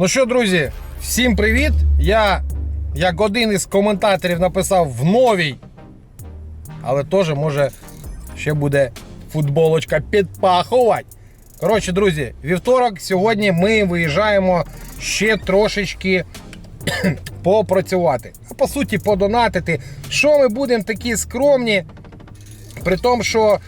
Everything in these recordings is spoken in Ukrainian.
Ну що, друзі, всім привіт! Я, як один із коментаторів, написав в новій, але теж може ще буде футболочка підпахувати. Коротше, друзі, вівторок, сьогодні ми виїжджаємо ще трошечки попрацювати. А по суті, подонатити. Що ми будемо такі скромні, при тому, що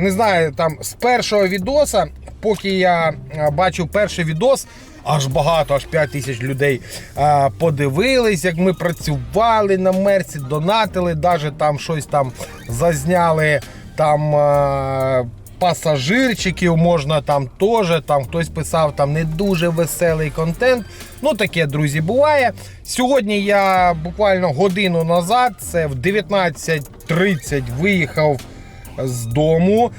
не знаю, там з першого відоса, поки я бачив перший відос, аж багато, аж 5 тисяч людей подивились, як ми працювали на мерці, донатили, навіть там щось там зазняли. Там пасажирчиків можна там теж. Там хтось писав там не дуже веселий контент. Ну таке, друзі, буває. Сьогодні я буквально годину назад, це в 19.30 виїхав з дому.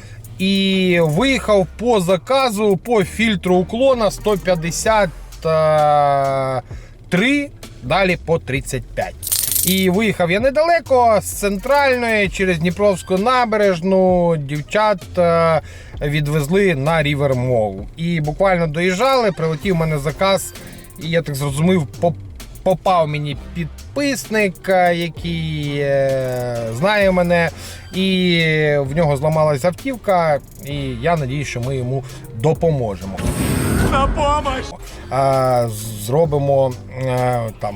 І виїхав по заказу по фільтру уклона 153, далі по 35. І виїхав я недалеко з центральної через Дніпровську набережну. Дівчат е, відвезли на Рівер Мол. І буквально доїжджали, прилетів у мене заказ, і я так зрозумів, поп- попав мені підписник, е, який е, знає мене, і в нього зламалася автівка. І я надію, що ми йому допоможемо. На помощь! Зробимо е, там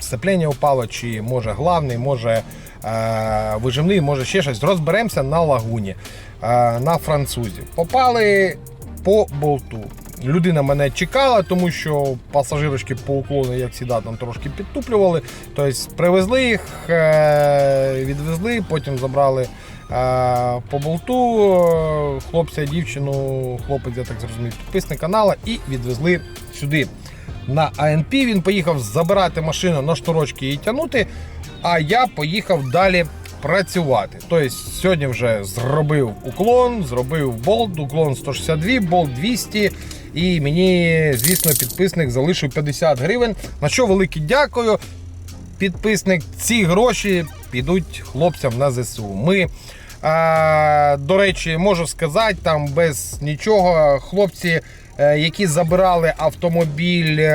сцеплення упало, чи може главний, може е, вижимний, може ще щось. Розберемося на лагуні, е, на французі. Попали по болту. Людина мене чекала, тому що пасажирочки по уклону, як завжди, там трошки підтуплювали. Тобто привезли їх, е, відвезли, потім забрали е, по болту хлопця, дівчину, хлопець, я так зрозумів, підписник канала, і відвезли сюди. На АНП він поїхав забирати машину на шторочки і тягнути, а я поїхав далі працювати. Тобто сьогодні вже зробив уклон, зробив болт, уклон 162, болт 200. І мені, звісно, підписник залишив 50 гривень. На що велике дякую. Підписник, ці гроші підуть хлопцям на ЗСУ. Ми, а, до речі, можу сказати, там без нічого хлопці, е, які забирали автомобіль.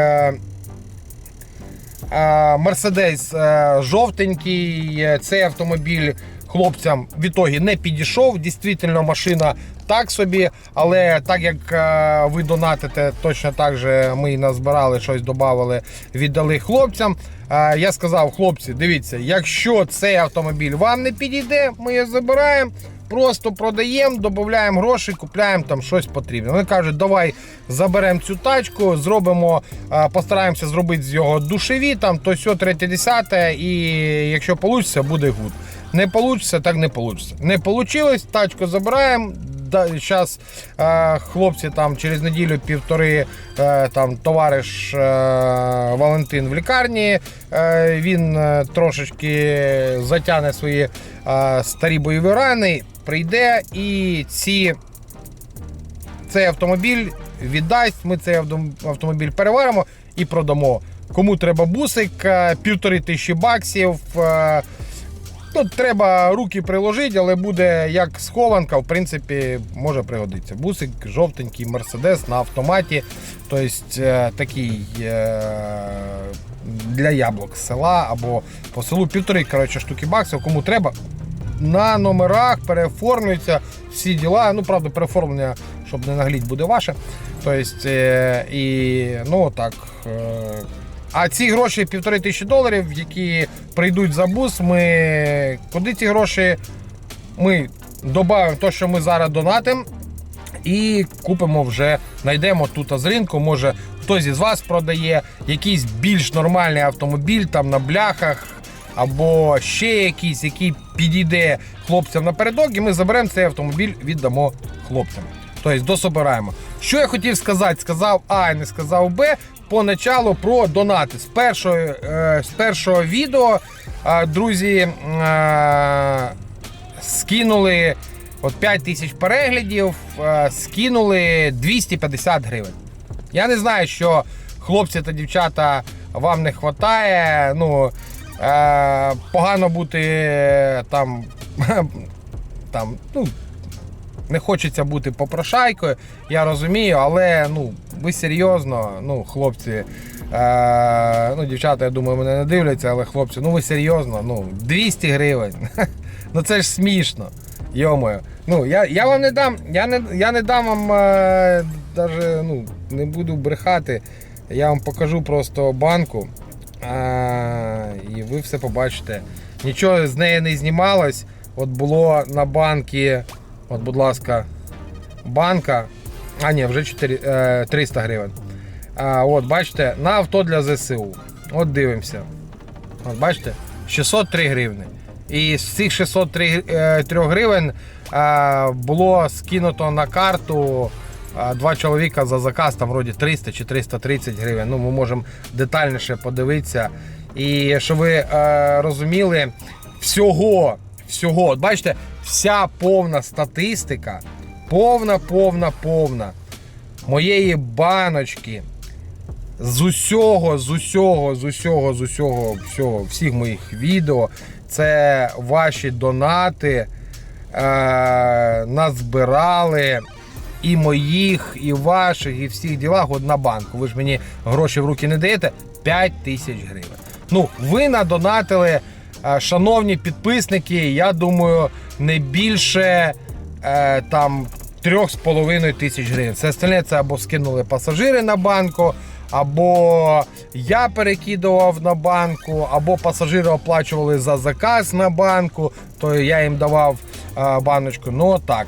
Мерседес жовтенький. е, Цей автомобіль хлопцям в ітогі не підійшов. Дійсно, машина так собі, але так як е, ви донатите, точно так же ми і назбирали щось, додали, віддали хлопцям. Е, Я сказав, хлопці, дивіться, якщо цей автомобіль вам не підійде, ми його забираємо. Просто продаємо, додаємо гроші, купляємо там щось потрібне. Вони кажуть, давай заберемо цю тачку, зробимо, е, постараємося зробити з його душеві, там то сьо, третє, десяте, і якщо вийде, буде гуд. Не вийде, так не вийде. Не вийшло, тачку забираємо. Зараз е, хлопці там через неділю-півтори е, там товариш е, Валентин в лікарні. Е, він е, трошечки затягне свої е, старі бойові рани, прийде і ці цей автомобіль віддасть. Ми цей автомобіль переваримо і продамо. Кому треба бусик, е, півтори тисячі баксів. е, Ну, треба руки приложити, але буде як схованка, в принципі, може пригодитися. Бусик жовтенький мерседес на автоматі. Тобто е, такий е, для яблук села або по селу півтори коротше, штуки баксів. Кому треба, на номерах переоформлюються всі діла. Ну, правда, переоформлення, щоб не нагліть, буде ваше. Тобто, е, і ну так. А ці гроші півтори тисячі доларів, які прийдуть за бус, ми куди ці гроші ми додаємо те, що ми зараз донатимо, і купимо вже, знайдемо тут з ринку. Може хтось із вас продає якийсь більш нормальний автомобіль там на бляхах. Або ще якийсь, який підійде хлопцям напередок, і ми заберемо цей автомобіль, віддамо хлопцям. Тобто дособираємо. Що я хотів сказати? Сказав А і не сказав Б. Поначалу про донати. З першого, е, з першого відео, е, друзі, е, скинули от 5 тисяч переглядів, скинули 250 гривень. Я не знаю, що хлопці та дівчата вам не вистачає. Ну, погано бути там, там, ну, не хочеться бути попрошайкою, я розумію, але ну, ви серйозно, ну, хлопці, е, ну, дівчата, я думаю, мене не дивляться, але хлопці, ну ви серйозно, ну, 200 гривень. Ну це ж смішно. Йомою. Ну, я, я вам не дам, я не, я не дам вам е, даже, ну, не буду брехати. Я вам покажу просто банку. Е, і ви все побачите. Нічого з неї не знімалось. От було на банки, от, будь ласка, банка. А, ні, вже 4, е, 300 гривень. А, от, бачите, на авто для ЗСУ. От дивимося. От бачите, 603 гривни. І з цих 603 е, гривень е, було скинуто на карту е, два чоловіка за заказ, там вроді 300 чи 330 гривень. Ну, ми можемо детальніше подивитися. І щоб ви е, розуміли, всього, всього, от бачите, вся повна статистика, повна, повна, повна моєї баночки з усього, з усього, з усього, з усього, всього, всіх моїх відео. Це ваші донати. Е, назбирали і моїх, і ваших, і всіх ділах от на банку. Ви ж мені гроші в руки не даєте 5 тисяч гривень. Ну, ви надонатили, шановні підписники, я думаю, не більше е, там 3,5 тисяч гривень. Все остальне це або скинули пасажири на банку, або я перекидував на банку, або пасажири оплачували за заказ на банку, то я їм давав е, баночку. Ну так.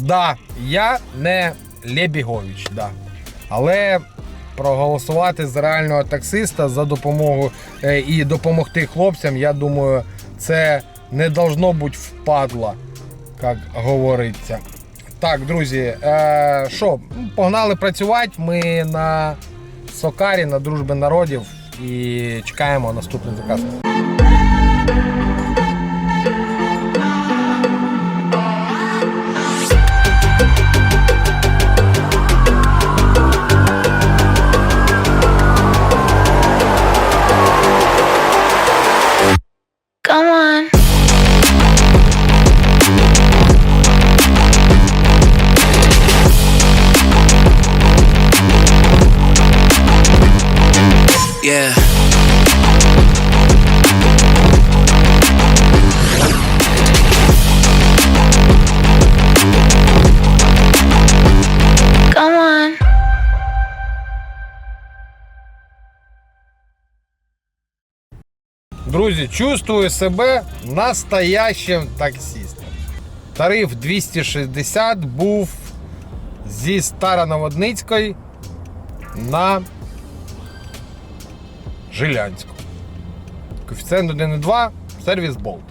Да, я не Лебігович, да. але проголосувати за реального таксиста за допомогу е, і допомогти хлопцям, я думаю, це не должно бути впадло, як говориться. Так, друзі, е, що, погнали працювати. Ми на Сокарі, на дружби народів і чекаємо наступний заказ. Yeah. Друзі, чувствую себе настоящим таксистом. Тариф 260 був зі Староноводницької на Жилянську. Коефіцієнт 1,2, сервіс Болт.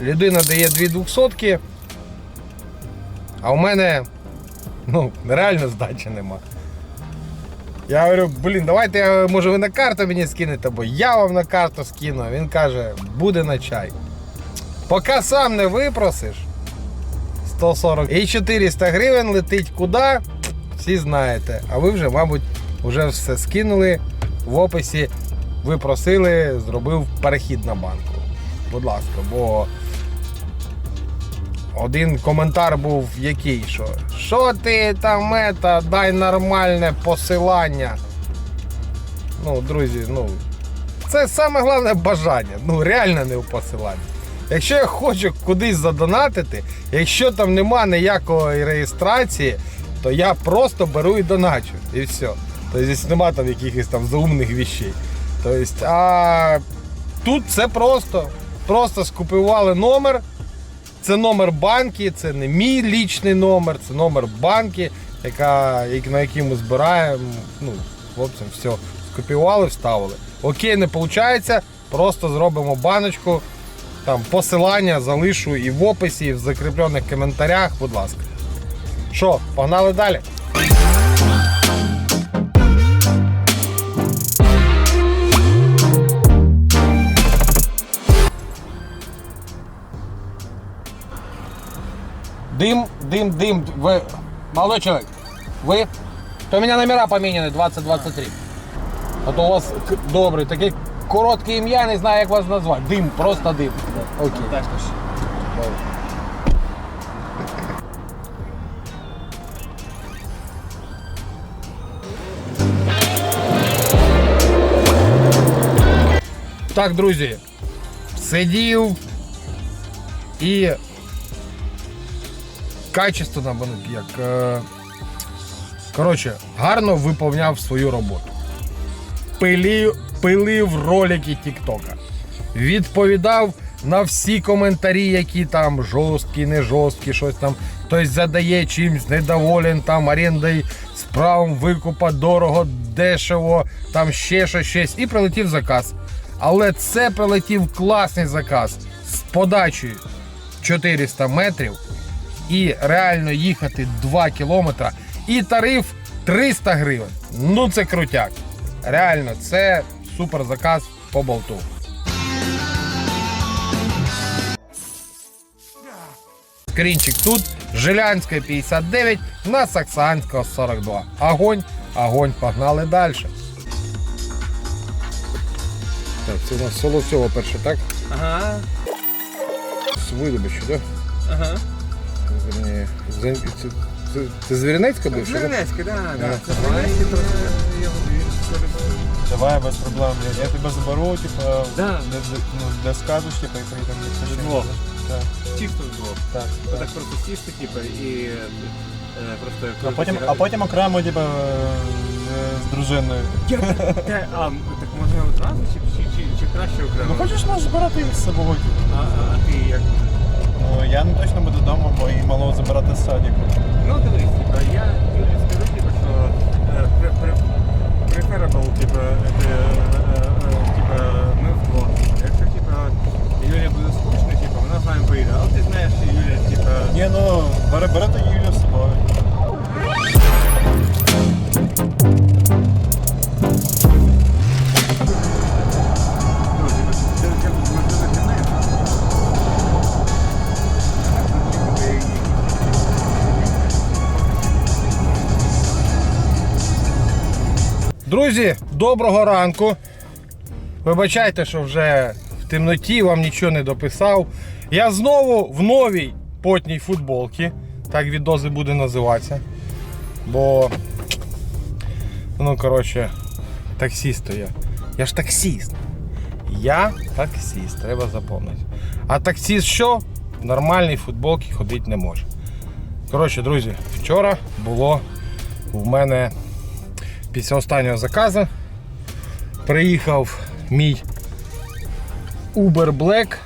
Людина дає 2200, а у мене ну, реально здачі нема. Я говорю, блін, давайте, може, ви на карту мені скинете, бо я вам на карту скину. Він каже, буде на чай. Поки сам не випросиш 140 і 400 гривень летить куди, всі знаєте. А ви вже, мабуть, вже все скинули в описі. Ви просили, зробив перехід на банку. Будь ласка, бо один коментар був який, що що ти там мета, дай нормальне посилання. Ну, друзі, ну. Це саме головне бажання. Ну, реально не в посиланні. Якщо я хочу кудись задонатити, якщо там нема ніякої реєстрації, то я просто беру і доначу. І все. Тобто здесь нема там якихось там заумних вещей. Тобто, а тут це просто. Просто скопіювали номер. Це номер банки, це не мій лічний номер, це номер банки, яка, на який ми збираємо. Ну, хлопцям все. Скопіювали, вставили. Окей, не виходить, просто зробимо баночку. Там посилання залишу і в описі, і в закріплених коментарях, будь ласка. Що, погнали далі? Дым, дым, дым. Вы... Молодой человек, вы... То у меня номера поменены 2023. А то у вас добрый, такие короткі ім'я, не знаю, как вас назвать. Дым, просто дым. Окей. Так, друзья, ж. и. Качественно, як. Е... Коротше, гарно виповняв свою роботу. Пилів, пилив ролики Тіктока. Відповідав на всі коментарі, які там жорсткі, не жорсткі, щось там. Хтось задає чимсь недоволен, там орендою, з правом викупа дорого, дешево, там ще щось, щось. І прилетів заказ. Але це прилетів класний заказ з подачею 400 метрів і реально їхати 2 кілометри. І тариф 300 гривень. Ну це крутяк. Реально, це супер заказ по болту. Скрінчик тут, Жилянська 59, на Саксанського 42. Огонь, огонь, погнали далі. Так, це у нас Соловцьова перше, так? Ага, З видобичу, так? ага. Верні, Це, це, це, це Звіринецька бивша? да? Жирнецький, да, да. Да. Це Жирнецький трошки. Давай без проблем, блядь. Я тебе заберу, типа, Да. де, де, ну, де скажеш, типа, і приїдемо. Вдвох. Так, Чисто вдвох. так. Так так. просто сісти, типу, і е, просто... А потім, а потім окремо, типа, з, з дружиною. Те, а, так можна одразу, чи, чи, чи, чи краще окремо? Ну хочеш можеш збирати їх з собою. типу. А, а, а ти як? Ну, я не точно буду вдома, бо і малого забирати з садіку. Ну дивись, типа, я тобі скажу, типа, що е, при, при, preferable, типа, е, е, е, типа, ми вдвох. Якщо, типа, Юля буде скучно, типа, вона з нами поїде, але ти знаєш, що Юля, типа, Ні, ну, бере, бери Юлю з Друзі, доброго ранку. Вибачайте, що вже в темноті вам нічого не дописав. Я знову в новій потній футболці. Так відози буде називатися. Бо, ну, коротше, таксіст я. Я ж таксіст. Я таксіст, треба запам'ятати. А таксіст що? В нормальній футболці ходити не може. Коротше, друзі, вчора було в мене після останнього заказу приїхав мій Uber Black.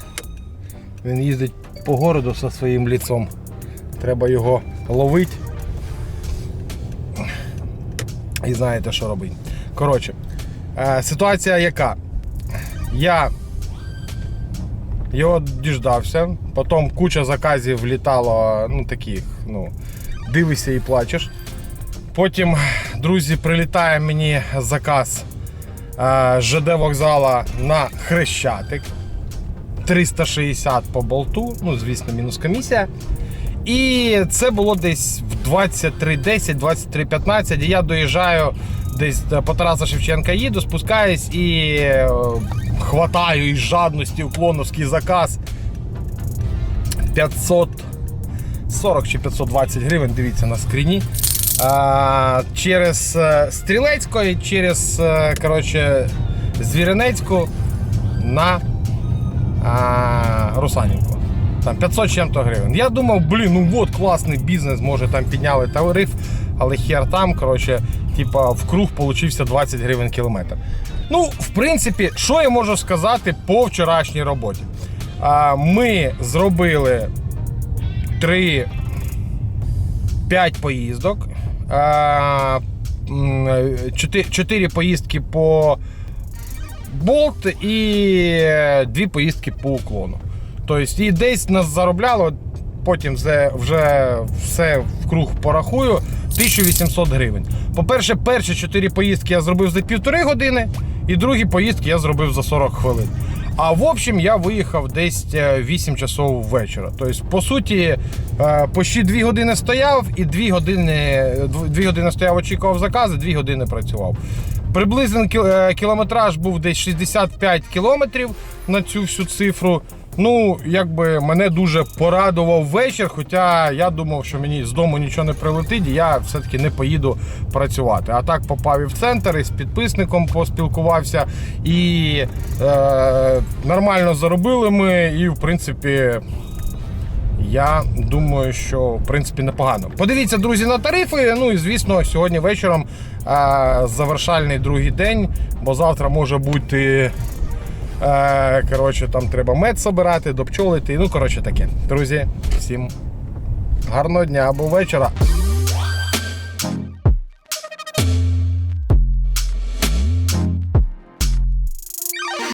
Він їздить по городу зі своїм ліцом. Треба його ловити. І знаєте, що робити. Коротше, е, ситуація яка? Я його діждався, потім куча заказів влітало, ну таких, ну, дивишся і плачеш. Потім, друзі, прилітає мені заказ е, ЖД вокзала на Хрещатик. 360 по болту, ну, звісно, мінус комісія. І це було десь в 23.10, 23.15. І я доїжджаю десь по Тараса Шевченка їду, спускаюсь і е, хватаю із жадності уклоновський заказ 540 чи 520 гривень, дивіться на скріні. Через е, Стрілецько і через е, коротше, Звіринецьку на Русанівку. Там 500 чим-то гривень. Я думав, блін, ну от класний бізнес, може там підняли тариф, але хер там, коротше, типа в круг получився 20 гривень кілометр. Ну, в принципі, що я можу сказати по вчорашній роботі? Ми зробили 3 5 поїздок. 4 поїздки по болт і 2 поїздки по уклону. Тобто, і десь нас заробляло, потім вже, все в круг порахую, 1800 гривень. По-перше, перші 4 поїздки я зробив за півтори години, і другі поїздки я зробив за 40 хвилин. А в общем, я виїхав десь е, 8 часов вечора. Тобто, по суті, е, почти 2 години стояв і 2 години, 2 години стояв, очікував закази, 2 години працював. Приблизно е, кілометраж був десь 65 кілометрів на цю всю цифру. Ну, якби мене дуже порадував вечір, хоча я думав, що мені з дому нічого не прилетить, і я все-таки не поїду працювати. А так попав і в центр, і з підписником поспілкувався, і е, нормально заробили ми, і в принципі. Я думаю, що в принципі непогано. Подивіться, друзі, на тарифи. Ну і звісно, сьогодні вечором е, завершальний другий день, бо завтра може бути. Е, коротше, там треба мед собирати, допчолити. Ну, коротше, таке. Друзі, всім гарного дня або вечора.